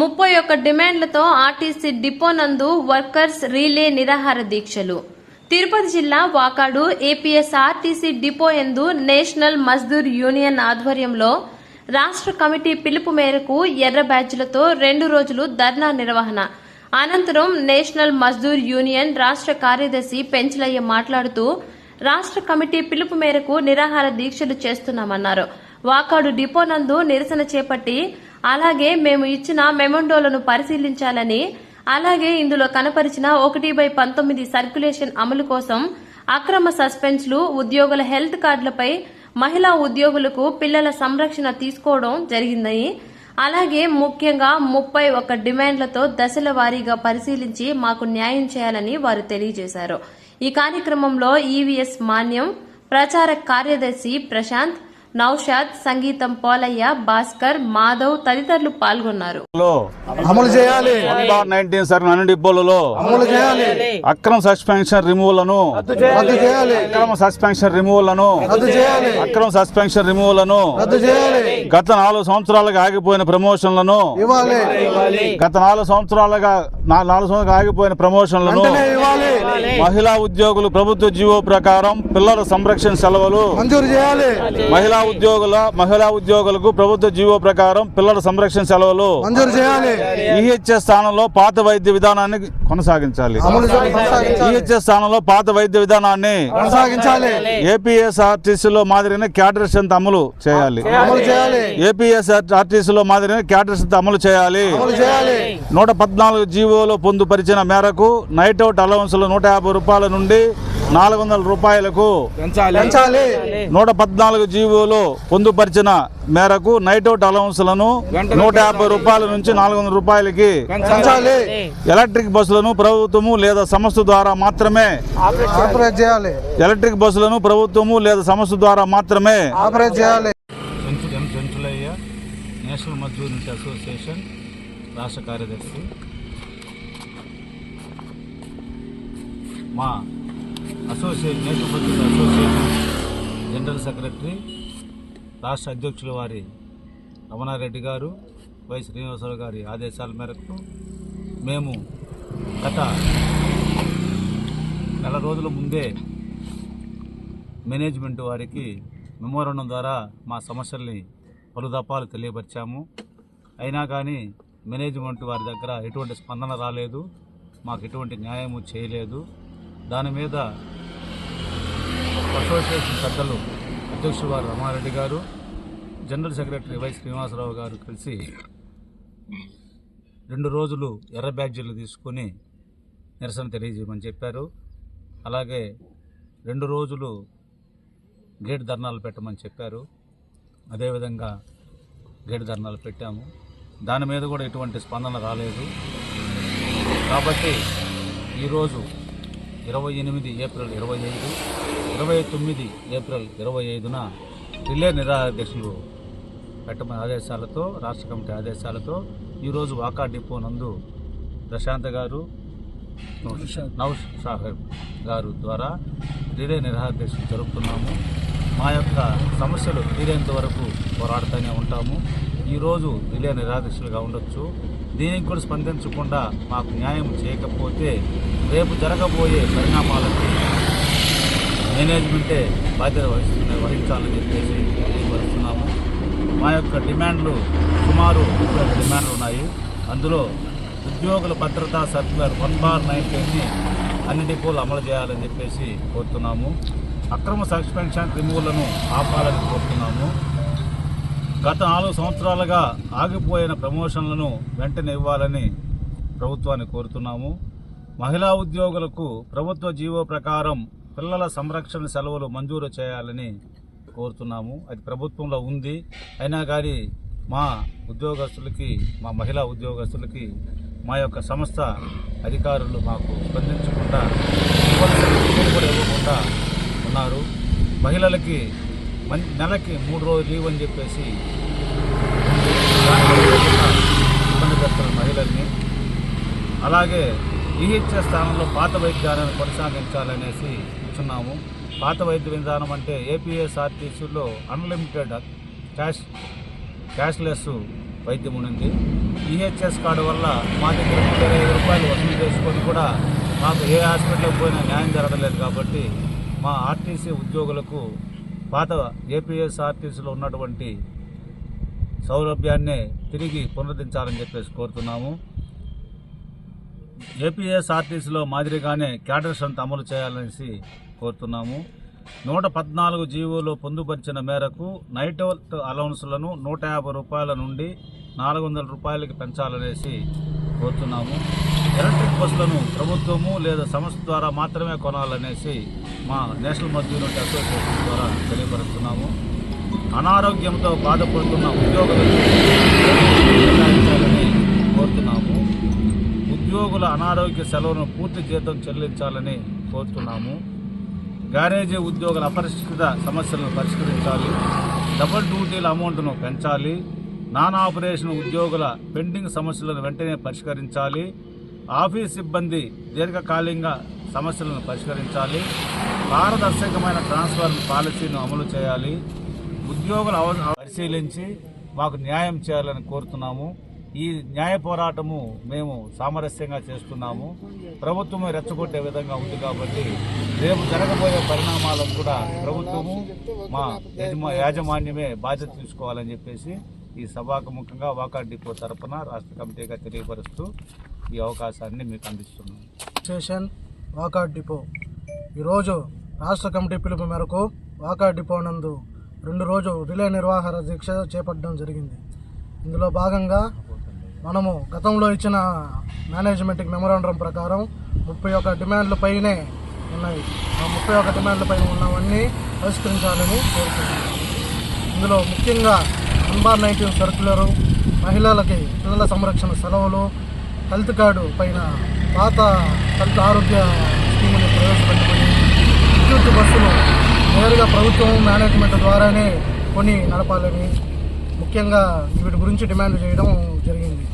ముప్పై ఒక్క డిమాండ్లతో ఆర్టీసీ డిపో నందు వర్కర్స్ రీలే నిరాహార దీక్షలు. తిరుపతి జిల్లా వాకాడు ఏపీఎస్ ఆర్టీసీ డిపో ఎందు నేషనల్ మజ్దూర్ యూనియన్ ఆధ్వర్యంలో రాష్ట్ర కమిటీ పిలుపు మేరకు ఎర్ర బ్యాడ్జ్లతో రెండు రోజులు ధర్నా నిర్వహణ. అనంతరం నేషనల్ మజ్దూర్ యూనియన్ రాష్ట్ర కార్యదర్శి పెంచలయ్య మాట్లాడుతూ రాష్ట్ర కమిటీ పిలుపు మేరకు నిరాహార దీక్షలు చేస్తున్నామన్నారు. వాకాడు డిపో నందు నిరసన చేపట్టి అలాగే మేము ఇచ్చిన మెమండోలను పరిశీలించాలని అలాగే ఇందులో కనపరిచిన ఒకటి బై పంతొమ్మిది సర్క్యులేషన్ అమలు కోసం అక్రమ సస్పెన్స్లు ఉద్యోగుల హెల్త్ కార్డులపై మహిళా ఉద్యోగులకు పిల్లల సంరక్షణ తీసుకోవడం జరిగిందని అలాగే ముఖ్యంగా ముప్పై ఒక డిమాండ్లతో దశల వారీగా పరిశీలించి మాకు న్యాయం చేయాలని వారు తెలియజేశారు. ఈ కార్యక్రమంలో ఈవీఎస్ మాన్యం ప్రచార కార్యదర్శి ప్రశాంత్ నౌషాద్ సంగీతం పోలయ్య భాస్కర్ మాధవ్ తదితరులు పాల్గొన్నారు. అమలు చేయాలి. నైన్టీన్ సార్ డిపోలలో అమలు చేయాలి. అక్రమ సస్పెన్షన్ రిమూవల్ను రద్దు చేయాలి. అక్రమ సస్పెన్షన్ రిమూవల్ను రద్దు చేయాలి. అక్రమ సస్పెన్షన్ రిమూవల్ను రద్దు చేయాలి. గత నాలుగు సంవత్సరాలుగా ఆగిపోయిన ప్రమోషన్లను ఇవ్వాలి. గత నాలుగు సంవత్సరాలుగా నాలుగు సంవత్సరాలుగా ఆగిపోయిన ప్రమోషన్లను ఇవ్వాలి. మహిళా ఉద్యోగులు ప్రభుత్వ జీవో ప్రకారం పిల్లల సంరక్షణ సెలవులు మంజూరు చేయాలి. మహిళా ఉద్యోగుల మహిళా ఉద్యోగులకు ప్రభుత్వ జీవో ప్రకారం పిల్లల సంరక్షణ సెలవులు. మంజూరు చేయాలి. ఈహెచ్ఎస్ స్థానంలో పాత వైద్య విధానాన్ని కొనసాగించాలి. ఈహెచ్ఎస్ స్థానంలో పాత వైద్య విధానాన్ని కొనసాగించాలి. ఏపీఎస్ఆర్టీసీలో మాదిరిగానే క్యాడర్ స్ట్రెంత్ అమలు చేయాలి. అమలు చేయాలి. ఏపీఎస్ఆర్టీసీలో మాదిరిగానే క్యాడర్ స్ట్రెంత్ అమలు చేయాలి. అమలు చేయాలి. నూట పద్నాలుగు జీవోలో పొందుపరిచిన మేరకు నైట్ అవుట్ అలవెన్స్లు నూట యాభై రూపాయల నుండి నాలుగు వందల రూపాయలకు పెంచాలి. నూట పద్నాలుగు జీవోలో పొందుపరిచిన మేరకు నైట్ అవుట్ అలవెన్స్లను నూట యాభై రూపాయల నుంచి నాలుగు వందల రూపాయలకి పెంచాలి. ఎలక్ట్రిక్ బస్సులను ప్రభుత్వము లేదా సంస్థ ద్వారా మాత్రమే ఆపరేట్ చేయాలి. ఎలక్ట్రిక్ బస్సులను ప్రభుత్వము లేదా సంస్థ ద్వారా మాత్రమే ఆపరేట్ చేయాలి. నేషనల్ మజ్దూర్ అసోసియేషన్ రాష్ట్ర కార్యదర్శి. మా association national association general secretary రాష్ట్ర అధ్యక్షుల వారి రమణారెడ్డి గారు వై శ్రీనివాసరావు గారి ఆదేశాల మేరకు మేము గత నెల రోజుల ముందే మేనేజ్మెంట్ వారికి మెమోరండం ద్వారా మా సమస్యల్ని పలు దఫాలు తెలియపరిచాము. అయినా కానీ మేనేజ్మెంట్ వారి దగ్గర ఎటువంటి స్పందన రాలేదు. మాకు ఎటువంటి న్యాయము చేయలేదు. దాని మీద అసోసియేషన్ పెద్దలు అధ్యక్షుడు వారు రమారెడ్డి గారు జనరల్ సెక్రటరీ వై శ్రీనివాసరావు గారు కలిసి రెండు రోజులు ఎర్ర బ్యాడ్జీలు తీసుకొని నిరసన తెలియజేయమని చెప్పారు. అలాగే రెండు రోజులు గేట్ ధర్నాలు పెట్టమని చెప్పారు. అదేవిధంగా గేట్ ధర్నాలు పెట్టాము. దాని మీద కూడా ఎటువంటి స్పందన రాలేదు. కాబట్టి ఈరోజు ఇరవై ఎనిమిది ఏప్రిల్ ఇరవై ఐదు ఇరవై తొమ్మిది ఏప్రిల్ ఇరవై ఐదున రిలే నిరాధ్యక్షులు పెట్టమని ఆదేశాలతో రాష్ట్ర కమిటీ ఆదేశాలతో ఈరోజు వాకా డిపో నందు ప్రశాంత్ గారు నౌష్ సాహెబ్ గారు ద్వారా రిలే నిరాధ్యక్షులు జరుపుతున్నాము. మా యొక్క సమస్యలు తీరేంత వరకు పోరాడుతూనే ఉంటాము. ఈరోజు రిలే నిరాధ్యక్షులుగా ఉండొచ్చు. దీనికి కూడా స్పందించకుండా మాకు న్యాయం చేయకపోతే రేపు జరగబోయే పరిణామాలకి మేనేజ్మెంటే బాధ్యత వహిస్తుంది వహించాలని చెప్పేసి తెలియపరుస్తున్నాము. మా యొక్క డిమాండ్లు సుమారు ముప్పై డిమాండ్లు ఉన్నాయి. అందులో ఉద్యోగుల భద్రతా సర్క్యులర్ వన్ బార్ నైన్టీన్ని అన్ని డిపోలు అమలు చేయాలని చెప్పేసి కోరుతున్నాము. అక్రమ సస్పెన్షన్ రిమూవ్లను ఆపాలని కోరుతున్నాము. గత నాలుగు సంవత్సరాలుగా ఆగిపోయిన ప్రమోషన్లను వెంటనే ఇవ్వాలని ప్రభుత్వాన్ని కోరుతున్నాము. మహిళా ఉద్యోగులకు ప్రభుత్వ జీవో ప్రకారం పిల్లల సంరక్షణ సెలవులు మంజూరు చేయాలని కోరుతున్నాము. అది ప్రభుత్వంలో ఉంది. అయినా కానీ మా ఉద్యోగస్తులకి మా మహిళా ఉద్యోగస్తులకి మా యొక్క సంస్థ అధికారులు మాకు స్పందించకుండా ఇవ్వకుండా ఉన్నారు. మహిళలకి మన్ నెలకి మూడు రోజులు లీవ్ అని చెప్పేసి ఇబ్బంది పెడుతున్న మహిళల్ని. అలాగే ఈహెచ్ఎస్ స్థానంలో పాత వైద్యాలను కొనసాగించాలనేసి ఇచ్చున్నాము పాత వైద్య విధానం అంటే ఏపీఎస్ఆర్టీసీలో అన్లిమిటెడ్ క్యాష్ క్యాష్లెస్ వైద్యం ఉంది ఈహెచ్ఎస్ కార్డు వల్ల మా దగ్గర ఇరవై ఐదు రూపాయలు వసూలు చేసుకొని కూడా మాకు ఏ హాస్పిటల్కి పోయినా న్యాయం జరగలేదు కాబట్టి మా ఆర్టీసీ ఉద్యోగులకు పాత ఏపీఎస్ఆర్టీసీలో ఉన్నటువంటి సౌలభ్యాన్ని తిరిగి పునరుద్ధరించాలని చెప్పేసి కోరుతున్నాము. ఏపీఎస్ఆర్టీసీలో మాదిరిగానే క్యాడర్ అమలు చేయాలనేసి కోరుతున్నాము. నూట పద్నాలుగు జీవోలో పొందుపరిచిన మేరకు నైట్ అవుట్ అలౌన్స్లను నూట యాభై రూపాయల నుండి నాలుగు వందల రూపాయలకి పెంచాలనేసి కోరుతున్నాము. ఎలక్ట్రిక్ బస్సులను ప్రభుత్వము లేదా సంస్థ ద్వారా మాత్రమే కొనాలనేసి మా నేషనల్ మధ్య యూనిట్ అసోసియేషన్ ద్వారా తెలియపరుస్తున్నాము. అనారోగ్యంతో బాధపడుతున్న ఉద్యోగులకు ఉద్యోగుల అనారోగ్య సెలవును పూర్తి జీతం చెల్లించాలని కోరుతున్నాము. గ్యారేజీ ఉద్యోగుల అపరిష్కృత సమస్యలను పరిష్కరించాలి. డబుల్ డ్యూటీల అమౌంట్ను పెంచాలి. నాన్ ఆపరేషన్ ఉద్యోగుల పెండింగ్ సమస్యలను వెంటనే పరిష్కరించాలి. ఆఫీస్ సిబ్బంది దీర్ఘకాలికంగా సమస్యలను పరిష్కరించాలి. పారదర్శకమైన ట్రాన్స్ఫర్ పాలసీని అమలు చేయాలి. ఉద్యోగుల అవ- పరిశీలించి మాకు న్యాయం చేయాలని కోరుతున్నాము. ఈ న్యాయ పోరాటము మేము సామరస్యంగా చేస్తున్నాము. ప్రభుత్వము రెచ్చగొట్టే విధంగా ఉంది కాబట్టి రేపు జరగబోయే పరిణామాలకు కూడా ప్రభుత్వము మా యజమా యాజమాన్యమే బాధ్యత తీసుకోవాలని చెప్పేసి ఈ సభాకు ముఖ్యంగా వాకాడ్ డిపో తరపున రాష్ట్ర కమిటీగా తెలియపరుస్తూ ఈ అవకాశాన్ని మీకు అందిస్తున్నాం స్టేషన్ వాకాడ్ డిపో. ఈరోజు రాష్ట్ర కమిటీ పిలుపు మేరకు వాకాడ్ డిపో నందు రెండు రోజు రిలే నిర్వాహక దీక్ష చేపట్టడం జరిగింది. ఇందులో భాగంగా మనము గతంలో ఇచ్చిన మేనేజ్మెంట్కి మెమోరాండం ప్రకారం ముప్పై ఒక్క డిమాండ్ల పైనే ఉన్నాయి. ఆ ముప్పై ఒక్క డిమాండ్ల పైన ఉన్నవన్నీ పరిష్కరించాలని కోరుతున్నాను ఇందులో ముఖ్యంగా అన్బార్ నైన్టీన్ సర్క్యులరు మహిళలకి పిల్లల సంరక్షణ సెలవులు హెల్త్ కార్డు పైన పాత హెల్త్ ఆరోగ్య స్కీముని ప్రవేశపెట్టుకుని విద్యుత్ బస్సులు నేరుగా ప్రభుత్వం మేనేజ్మెంట్ ద్వారానే కొని నడపాలని ముఖ్యంగా వీటి గురించి డిమాండ్ చేయడం జరిగింది.